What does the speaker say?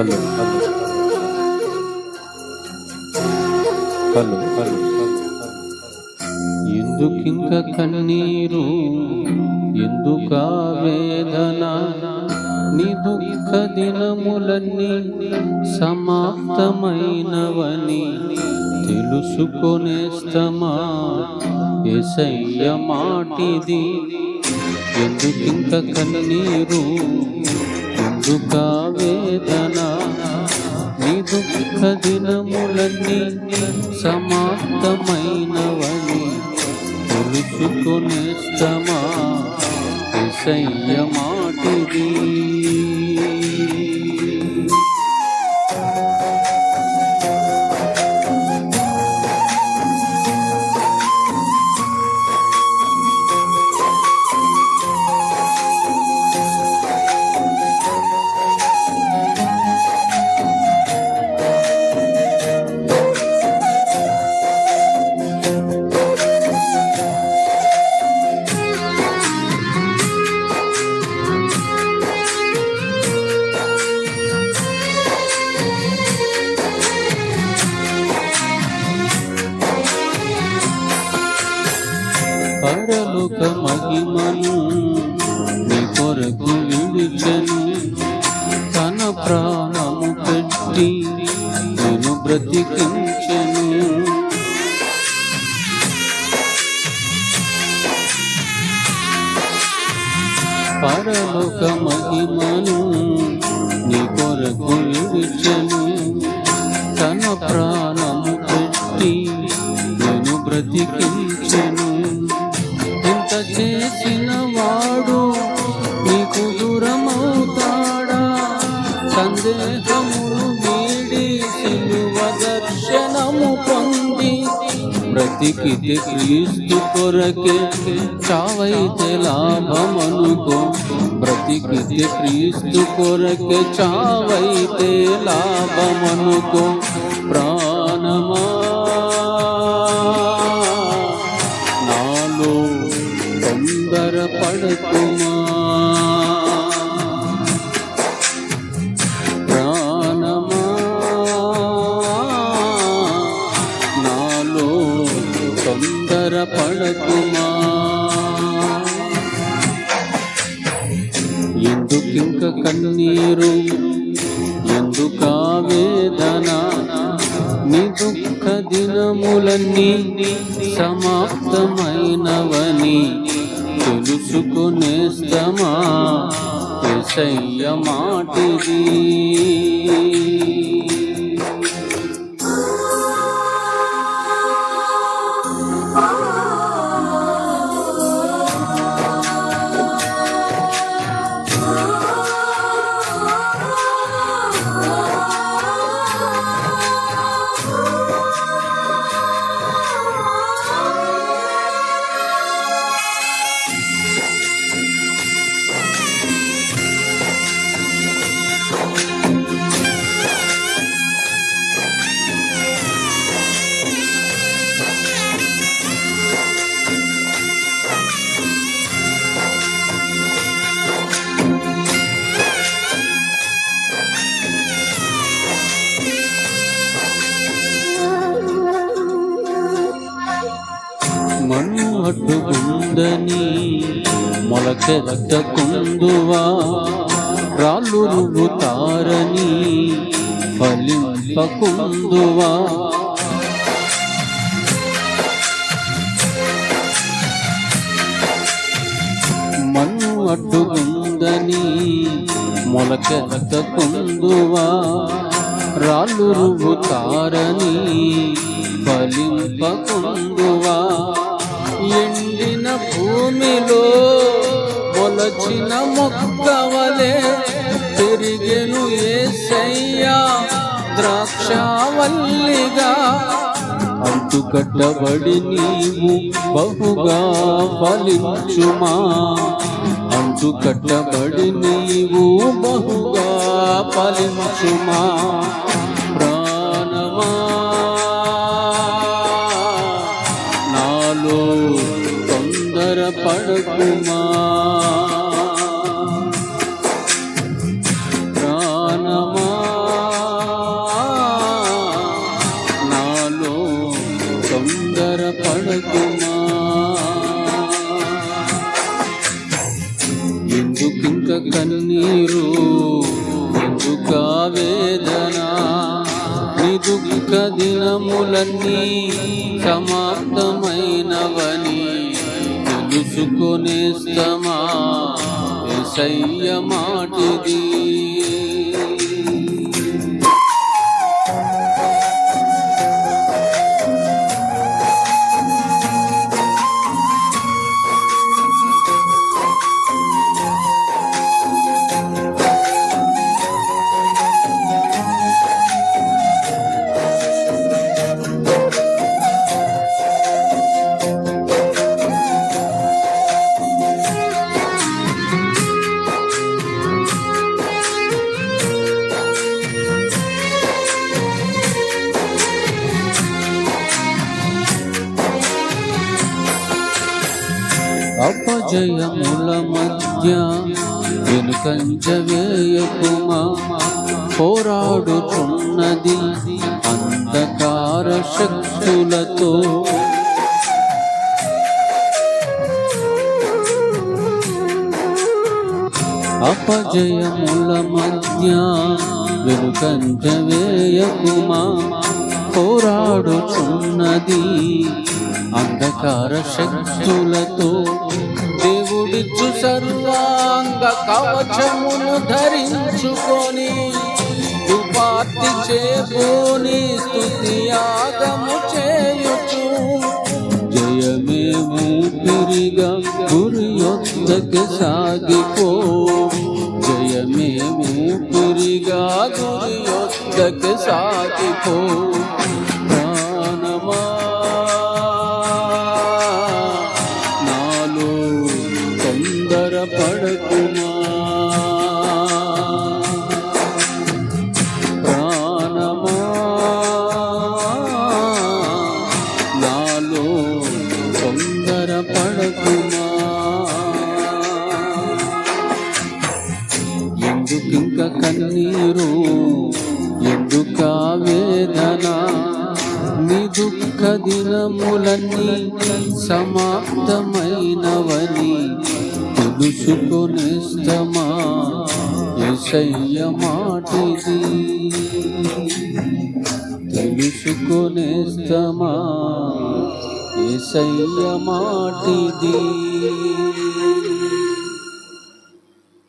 Hello hello hello hello ఎందుకింక కన్నీరు ఎందుక వేదన? నీ దుఃఖ దినములన్నీ సమాప్తమైనవని తెలుసుకొనేస్తమా? ఎసయ్య మాటిది. ఎందుకింక కన్నీరు ఎందుక వేదన నీ దుఃఖ దినములన్నీ సమాప్తమైనవని తెలుసుకొనేస్తమా? ఎసయ్య మాటిది. ప్రాణము పెట్టి నేను బ్రతికించను. పరలోక మహిమను నీ కొరకు విడిచను. తన ప్రాణము పెట్టి నేను బ్రతికించను. ఎంత చేసిన సందేహములు వీడి సిలువ దర్శనము పొంది బ్రతికితే క్రీస్తు కొరకే చావైతే లాభమనుకో. బ్రతికితే క్రీస్తు కొరకే చావైతే లాభమనుకో. ప్రాణమా. నాలో తొందర పడుకో కన్నీరు ఎందుక వేదన? నీ దుఃఖ దినములన్నీ సమాప్తమైనవని తెలుసుకునేస్తమా ఎసయ్య మాటిది. అడ్డుకుందని మొలకెత్తకుందువా రాళ్ళు రువ్వుతారని ఫలింపకుందువా? మన్ను అడ్డుకుందని మొలకెత్తకుందువా రాళ్ళు రువ్వుతారని ఫలింపకుందువా? ఎండిన భూమిలో మొలచిన మొక్కవలే తిరిగెను ఏసయ్యా ద్రాక్షావల్లిగా. అంటుకట్టబడి నీవు బహుగా ఫలించుమా? అంటుకట్టబడి నీవు బహుగా ఫలించుమా? విషయాలలో తొందరపడకుమా? ప్రాణమా? నాలో తొందరపడకుమా? ఎందుకింక దుఃఖ దినములన్నీ సమాప్తమైనవని తెలుసుకొనేస్తమా? ఎసయ్య మాటిది. అపజయముల మధ్య వెనుకంజ వేయకుమా పోరాడుతున్నది అంధకార శక్తులతో. అపజయముల మధ్య వెనుకంజ వేయకుమా పోరాడుచున్నది. అంధకార శక్తులతో దేవుడిచ్చు సర్వాంగ కవచమును ధరించుకొని దుపార్తి చేబోని స్థుతి ఆగము చేయుచు. జయమే ఊపిరిగా గురి యొద్దకు సాగిపో జయమే ఊపిరిగా గురి యొద్దకు సాగిపో ప్రాణమా. నాలో తొందర పడకుమా ఎందుకింక కన్నీరు ఎందుక వేదన? నీ దుఃఖ దినములన్నీ సమాప్తమైనవని తెలుసుకొనిస్తమా? ఎసయ్య మాటిది. తెలుసుకొనిస్తమా? ఎసయ్య మాటిది.